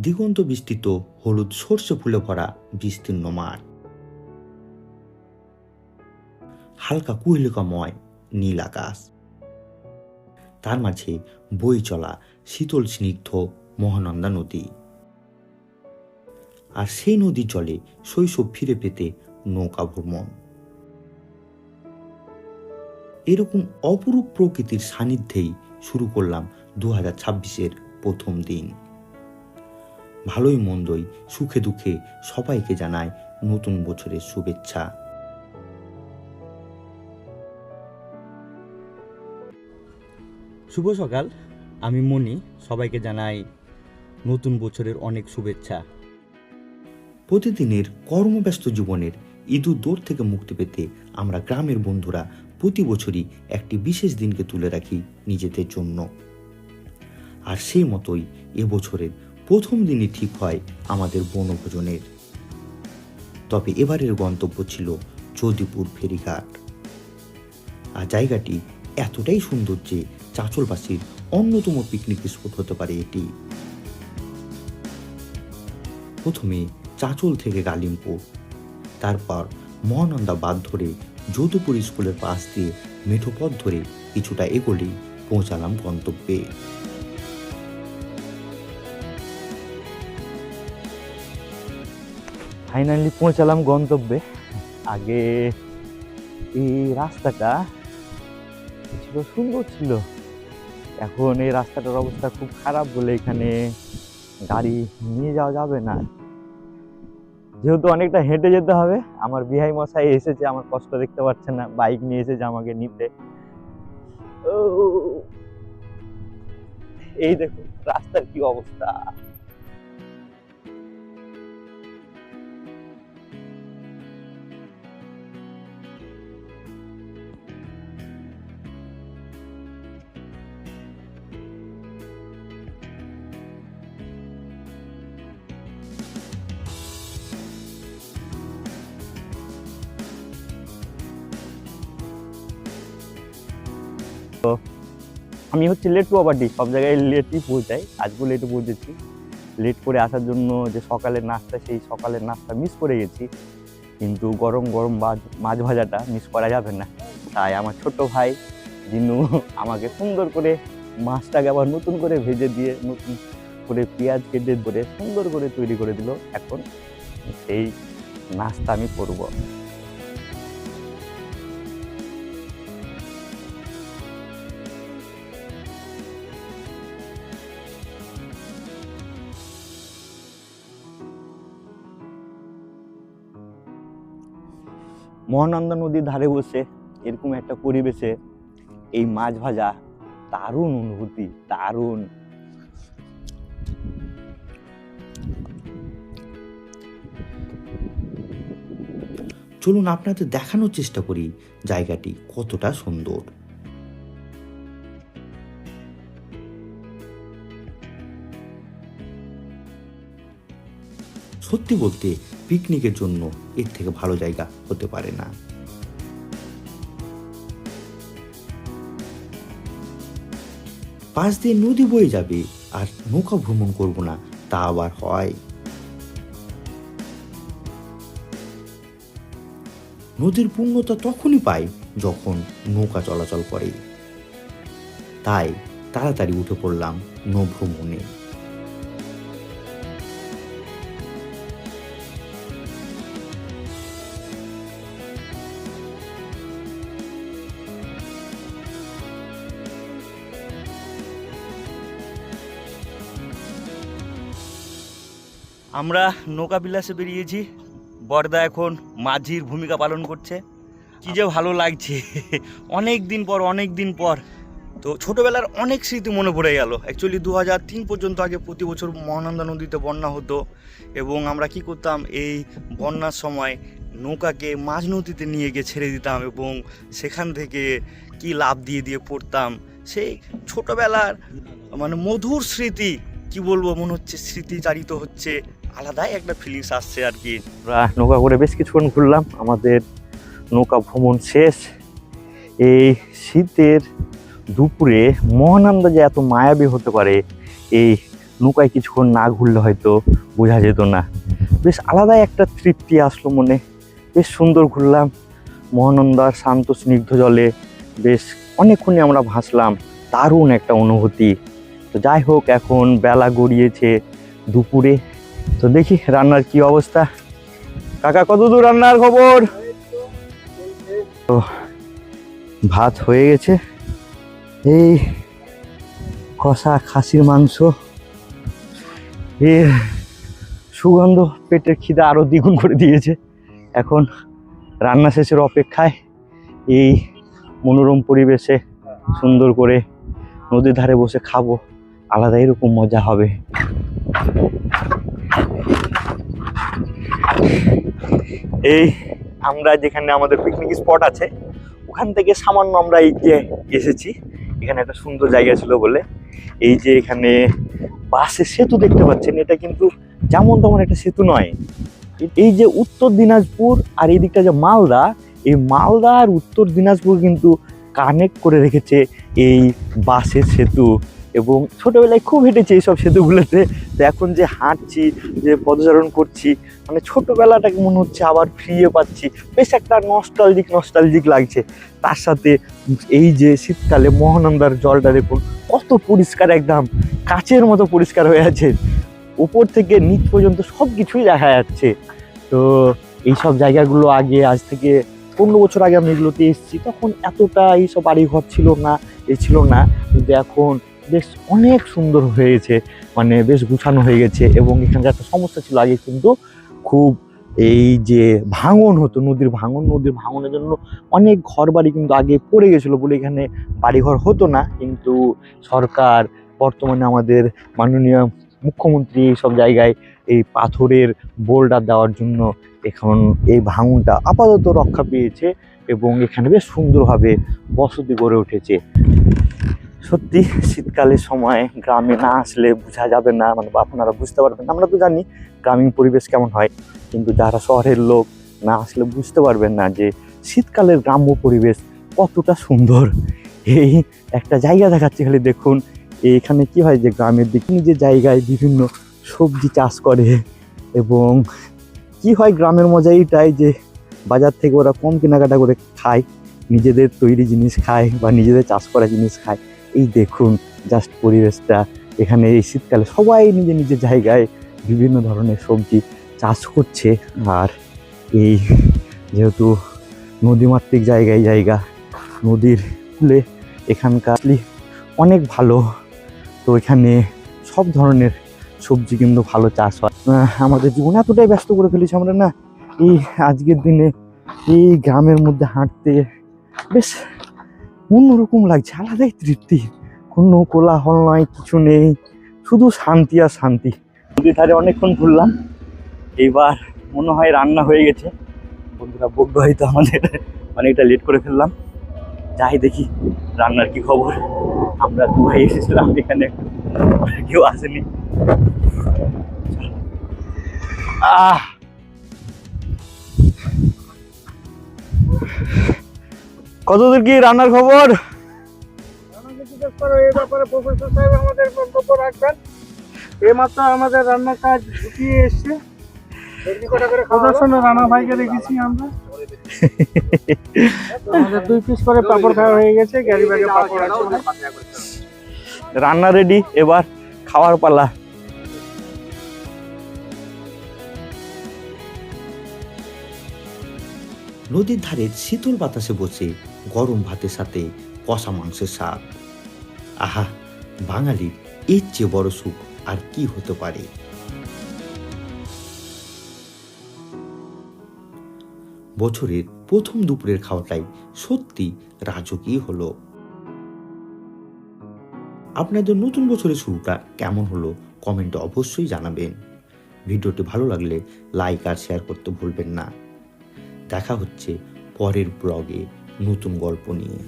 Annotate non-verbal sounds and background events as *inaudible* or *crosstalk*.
দিগন্ত বিস্তৃত হলুদ সর্ষে ফুলে ভরা বিস্তীর্ণ মাঠ। হালকা কুহেলিকাময় নীল আকাশ। তার মাঝে বই চলা শীতল স্নিগ্ধ মহানন্দা নদী। আর সেই নদীর জলে শৈশব ফিরে পেতে নৌকা ভ্রমণ। এরকম অপরূপ প্রকৃতির সান্নিধ্যেই শুরু করলাম দু হাজার ছাব্বিশের প্রথম দিন। ভালোই মন্দই সুখে দুঃখে সবাইকে জানায় নতুন বছরের শুভেচ্ছা। শুভ সকাল। আমি মনি, সবাইকে জানাই নতুন বছরের অনেক শুভেচ্ছা। প্রতিদিনের কর্মব্যস্ত জীবনের ইঁদুর দৌড় থেকে মুক্তি পেতে আমরা গ্রামের বন্ধুরা প্রতি বছরই একটি বিশেষ দিনকে তুলে রাখি নিজেদের জন্য। আর সেই মতোই এবছরের প্রথম দিনই ঠিক হয় আমাদের বনভোজনের। তবে এবারের গন্তব্য ছিল চৌদিপুর ফেরিঘাট। আর জায়গাটি এতটাই সুন্দর যে চাঁচলবাসীর অন্যতম পিকনিক স্পট হতে পারে এটি। প্রথমে চাঁচল থেকে গালিমপুর, তারপর মহানন্দা বাদ ধরে যদুপুর স্কুলের পাশ দিয়ে মেঠোপথ ধরে কিছুটা এগোলেই পৌঁছালাম গন্তব্যে। ফাইনালি পৌঁছালাম গন্তব্যে। আগে এই রাস্তাটা ছিল, সুন্দর ছিল। এখন এই রাস্তাটার অবস্থা খুব খারাপ বলে এখানে গাড়ি নিয়ে যাওয়া যাবে না। যেহেতু অনেকটা হেঁটে যেতে হবে, আমার বিহাই মশাই এসেছে, আমার কষ্ট দেখতে পাচ্ছে না, বাইক নিয়ে এসেছে আমাকে নিতে। এই দেখুন, রাস্তার কি অবস্থা। আমি হচ্ছে লেট প্রপার্টি সব জায়গায় লেটই পৌঁছাই। আজকেও লেটে পৌঁছেছি। লেট করে আসার জন্য যে সকালের নাস্তা, সেই সকালের নাস্তা মিস করে গেছি। কিন্তু গরম গরম মাছ ভাজাটা মিস করা যাবে না। তাই আমার ছোট ভাই জিনু আমাকে সুন্দর করে মাছটাকে আবার নতুন করে ভেজে দিয়ে, নতুন করে পেঁয়াজ কেটে ধরে সুন্দর করে তৈরি করে দিল। এখন সেই নাস্তা আমি করব। মহানন্দা নদীর ধারে বসে এরকম একটা পরিবেশে এই মাছ ভাজা দারুণ অনুভূতি, দারুণ। চলুন আপনাদের দেখানোর চেষ্টা করি জায়গাটি কতটা সুন্দর। সত্যি বলতে পিকনিকের জন্য এর থেকে ভালো জায়গা হতে পারে না। পাশ দিয়ে নদী বয়ে যাবে আর নৌকা ভ্রমণ করব না, তা আবার হয়। নদীর পূর্ণতা তখনই পাই যখন নৌকা চলাচল করে। তাই তাড়াতাড়ি উঠে পড়লাম নৌ আমরা নৌকা বিলাসে বেরিয়েছি। বর্দা এখন মাঝির ভূমিকা পালন করছে। কি যে ভালো লাগছে। অনেক দিন পর, অনেক দিন পর। তো ছোটোবেলার অনেক স্মৃতি মনে পড়ে গেল। অ্যাকচুয়ালি দু হাজার তিন পর্যন্ত আগে প্রতি বছর মহানন্দা নদীতে বন্যা হতো এবং আমরা কি করতাম, এই বন্যার সময় নৌকাকে মাঝ নদীতে নিয়ে গিয়ে ছেড়ে দিতাম এবং সেখান থেকে কি লাভ দিয়ে দিয়ে পড়তাম, সেই ছোটোবেলার মানে মধুর স্মৃতি, কি বলব, মনে হচ্ছে স্মৃতিচারিত হচ্ছে। আলাদাই একটা ফিলিংস আসছে আর কি আমরা নৌকা করে বেশ কিছুক্ষণ ঘুরলাম, আমাদের নৌকা ভ্রমণ শেষ। এই শীতের দুপুরে মহানন্দা যে এত মায়াবী হতে পারে, এই নৌকায় কিছুক্ষণ না ঘুরলে হয়তো বোঝা যেত না। বেশ আলাদাই একটা তৃপ্তি আসলো মনে। বেশ সুন্দর ঘুরলাম, মহানন্দার শান্ত স্নিগ্ধ জলে বেশ অনেকক্ষণই আমরা ভাসলাম। দারুণ একটা অনুভূতি। তো যাই হোক, এখন বেলা গড়িয়েছে দুপুরে। তো দেখি রান্নার কি অবস্থা। কাকা কতদূর রান্নার খবর? তো ভাত হয়ে গেছে। এই কষা খাসির মাংস। এ সুগন্ধ পেটের খিদা আরও দ্বিগুণ করে দিয়েছে। এখন রান্না শেষের অপেক্ষায় এই মনোরম পরিবেশে সুন্দর করে নদীর ধারে বসে খাব। আলাদা এরকম মজা হবে। এই আমরা যেখানে আমাদের পিকনিক স্পট আছে, ওখান থেকে সামান্য আমরা এই যে এসেছি, এখানে একটা সুন্দর জায়গা ছিল বলে। এই যে এখানে বাসে সেতু দেখতে পাচ্ছেন, এটা কিন্তু যেমন তেমন একটা সেতু নয়। এই যে উত্তর দিনাজপুর আর এই দিকটা যে মালদা, এই মালদা আর উত্তর দিনাজপুর কিন্তু কানেক্ট করে রেখেছে এই বাসের সেতু। এবং ছোটোবেলায় খুব হেঁটেছি এইসব সেতুগুলোতে। তো এখন যে হাঁটছি, যে পদচারণ করছি মানে ছোটোবেলাটাকে মনে হচ্ছে আবার ফিরিয়ে পাচ্ছি। বেশ একটা নস্টালজিক নস্টালজিক লাগছে। তার সাথে এই যে শীতকালে মহানন্দার জলটা দেখুন, কত পরিষ্কার একদম কাচের মতো পরিষ্কার হয়ে আছে। উপর থেকে নিচ পর্যন্ত সব কিছুই দেখা যাচ্ছে। তো এই সব জায়গাগুলো আগে, আজ থেকে পনেরো বছর আগে আমি এগুলোতে এসেছি। তখন এতটা এইসব বাড়িঘর ছিল না, এ ছিল না। কিন্তু এখন বেশ অনেক সুন্দর হয়েছে মানে বেশ গুছানো হয়ে গেছে এবং এখানকার একটা সমস্যা ছিল আগে কিন্তু খুব এই যে ভাঙন হতো, নদীর ভাঙন, নদীর ভাঙনের জন্য অনেক ঘর বাড়ি কিন্তু আগে পড়ে গেছিল বলে এখানে বাড়িঘর হতো না। কিন্তু সরকার, বর্তমানে আমাদের মাননীয় মুখ্যমন্ত্রী এই সব জায়গায় এই পাথরের বোল্ডার দেওয়ার জন্য এখন এই ভাঙনটা আপাতত রক্ষা পেয়েছে এবং এখানে বেশ সুন্দরভাবে বসতি গড়ে উঠেছে। সত্যি শীতকালের সময় গ্রামে না আসলে বোঝা যাবে না মানে আপনারা বুঝতে পারবেন। আমরা তো জানি গ্রামীণ পরিবেশ কেমন হয়, কিন্তু যারা শহরের লোক না আসলে বুঝতে পারবেন না যে শীতকালের গ্রাম্য পরিবেশ কতটা সুন্দর। এই একটা জায়গা দেখাচ্ছে, খালি দেখুন। এখানে কি হয় যে গ্রামের দিকে নিজের জায়গায় বিভিন্ন সবজি চাষ করে এবং কি হয় গ্রামের মজা এইটাই যে বাজার থেকে ওরা কম কেনাকাটা করে খায়, নিজেদের তৈরি জিনিস খায় বা নিজেদের চাষ করা জিনিস খায়। এই দেখুন জাস্ট পরিবেশটা। এখানে এই শীতকালে সবাই নিজের নিজের জায়গায় বিভিন্ন ধরনের সবজি চাষ করছে। আর এই যেহেতু নদীমাতৃক জায়গায় জায়গা, নদীর কুলে এখানকার অনেক ভালো। তো এখানে সব ধরনের সবজি কিন্তু ভালো চাষ হয়। আমাদের জীবন এতটাই ব্যস্ত করে ফেলেছি আমরা না? এই আজকের দিনে এই গ্রামের মধ্যে হাঁটতে বেশ অন্যরকম লাগছে, আলাদাই তৃপ্তি। কোনো কোলাহল নয় কিছু নেই, শুধু শান্তি আর শান্তি। নদীর ধারে অনেকক্ষণ ঘুরলাম এইবার মনে হয় রান্না হয়ে গেছে। বন্ধুরা, বকবে হয়তো আমাদের। অনেকটা লেট করে ফেললাম। যাই দেখি রান্নার কি খবর। আমরা দু ভাই এসেছিলাম এখানে। কেউ আসেনি। আহ! কতদূর কি রান্নার খবর? আমাকে জিজ্ঞেস করো এই ব্যাপারে প্রফেসর সাহেব আমাদের বক্তব্য রাখবেন। এইমাত্র আমাদের রান্নার কাজ ঢুকিয়ে এসছে। প্রদর্শনে রানা ভাইকে রেখেছি আমরা? *laughs* আমাদের দুই পিস করে পাপড় খাওয়া হয়ে গেছে গ্যারি ব্যাগে পাপড় আছে রান্না রেডি এবার খাওয়ার পালা। নদীর ধারে শীতল বাতাসে বসে গরম ভাতের সাথে কষা মাংসের স্বাদ। আহা বাঙালির এর চেয়ে বড় সুখ আর কি হতে পারে? বছরের প্রথম দুপুরের খাওয়াটাই সত্যি রাজকীয় হলো। আপনাদের নতুন বছরের শুরুটা কেমন হলো কমেন্টে অবশ্যই জানাবেন। ভিডিওটি ভালো লাগলে লাইক আর শেয়ার করতে ভুলবেন না। দেখা হচ্ছে পরের ব্লগে। নতুন গল্প নিয়ে।